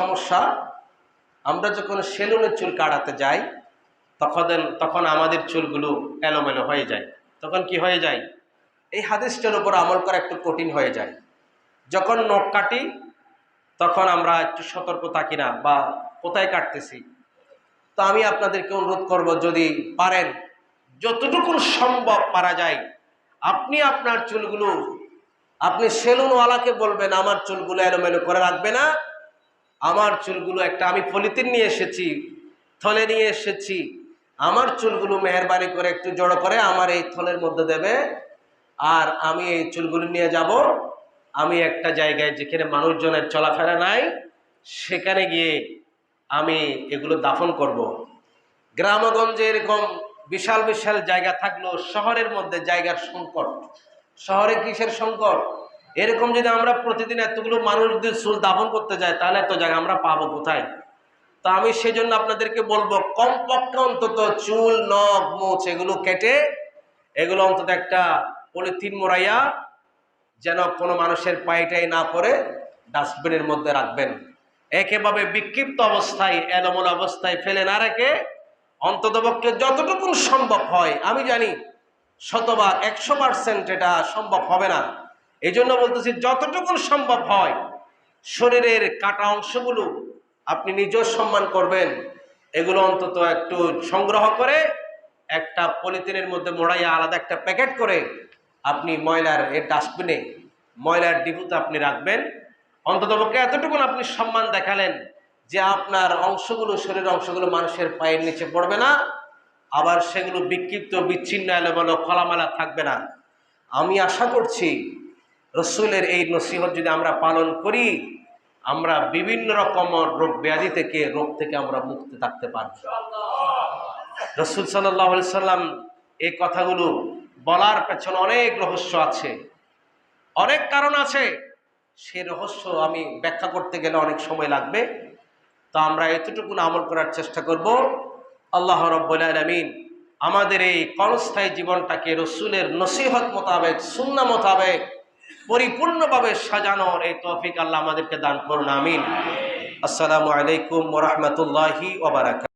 সমস্যা। আমরা যখন সেলুনের চুল কাটাতে যাই, তখন তখন আমাদের চুলগুলো এলোমেলো হয়ে যায়। তখন কি হয়ে যায়? এই হাদিসটার উপর আমল করা একটু কঠিন হয়ে যায়। যখন নখ কাটি, তখন আমরা একটু সতর্ক থাকি না বা কোথায় কাটতেছি? তো আমি আপনাদেরকে অনুরোধ করব, যদি পারেন যতটুকু সম্ভব পারা যায়, আপনি আপনার চুলগুলো আপনি সেলুনওয়ালাকে বলবেন, আমার চুলগুলো এলোমেলো করে রাখবে না আমার চুলগুলো একটা, আমি পলিথিন নিয়ে এসেছি, থলে নিয়ে এসেছি। আমার চুলগুলো মেহরবানি করে একটু জড়ো করে আমার এই থলের মধ্যে দেবে। আর আমি এই চুলগুলো নিয়ে যাব। আমি একটা জায়গায় যেখানে মানুষজনের চলাফেরা নাই, সেখানে গিয়ে আমি এগুলো দাফন করব। গ্রামগঞ্জে এরকম বিশাল বিশাল জায়গা থাকলেও শহরের মধ্যে জায়গার সংকট। শহরে কিসের সংকট? এরকম যদি আমরা প্রতিদিন এতগুলো মানুষ যদি চুল দাফন করতে যাই, তাহলে এত জায়গা আমরা পাবো কোথায়? তো আমি সেজন্য আপনাদেরকে বলব, কমপক্ষে অন্তত চুল, নখ মোচ এগুলো কেটে, এগুলো অন্তত একটা পলিথিন মোড়াইয়া যেন কোনো মানুষের পায়েটাই না পড়ে, ডাস্টবিনের মধ্যে রাখবেন। একেভাবে বিক্ষিপ্ত অবস্থায় এলোমন অবস্থায় ফেলে না রেখে অন্ততপক্ষে যতটুকু সম্ভব হয়, আমি জানি শতভাগ একশো পার্সেন্ট এটা সম্ভব হবে না। এই জন্য বলতেছি যতটুকু সম্ভব হয়, শরীরের কাটা অংশগুলো আপনি নিজেও সম্মান করবেন। এগুলো অন্তত একটু সংগ্রহ করে, একটা পলিথিনের মধ্যে মোড়াইয়া আলাদা একটা প্যাকেট করে আপনি ময়লার এর ডাস্টবিনে, ময়লার ডিপুতে আপনি রাখবেন। অন্ততপক্ষে এতটুকু আপনি সম্মান দেখালেন যে আপনার অংশগুলো, শরীরের অংশগুলো মানুষের পায়ের নিচে পড়বে না, আবার সেগুলো বিক্ষিপ্ত, বিচ্ছিন্ন, এলোমেলো, খোলামেলা থাকবে না। আমি আশা করছি রসুলের এই নসিহত যদি আমরা পালন করি, আমরা বিভিন্ন রকম রোগ ব্যাধি থেকে, রোগ থেকে আমরা মুক্তি থাকতে পারব। রসুল সাল্লাহ সাল্লাম এই কথাগুলো বলার পেছনে অনেক রহস্য আছে। অনেক কারণ আছে। সে রহস্য আমি ব্যাখ্যা করতে গেলে অনেক সময় লাগবে। তো আমরা এতটুকু আমল করার চেষ্টা করব। আল্লাহ রব্বুল আমাদের এই কনস্থায়ী জীবনটাকে রসুলের নসিহত মোতাবেক শূন্য মোতাবেক পরিপূর্ণভাবে সাজানোর এই তৌফিক আল্লাহ আমাদেরকে দান করুন আমিন। আসসালামু আলাইকুম ওরহমতুল্লাহি ওবরাকাত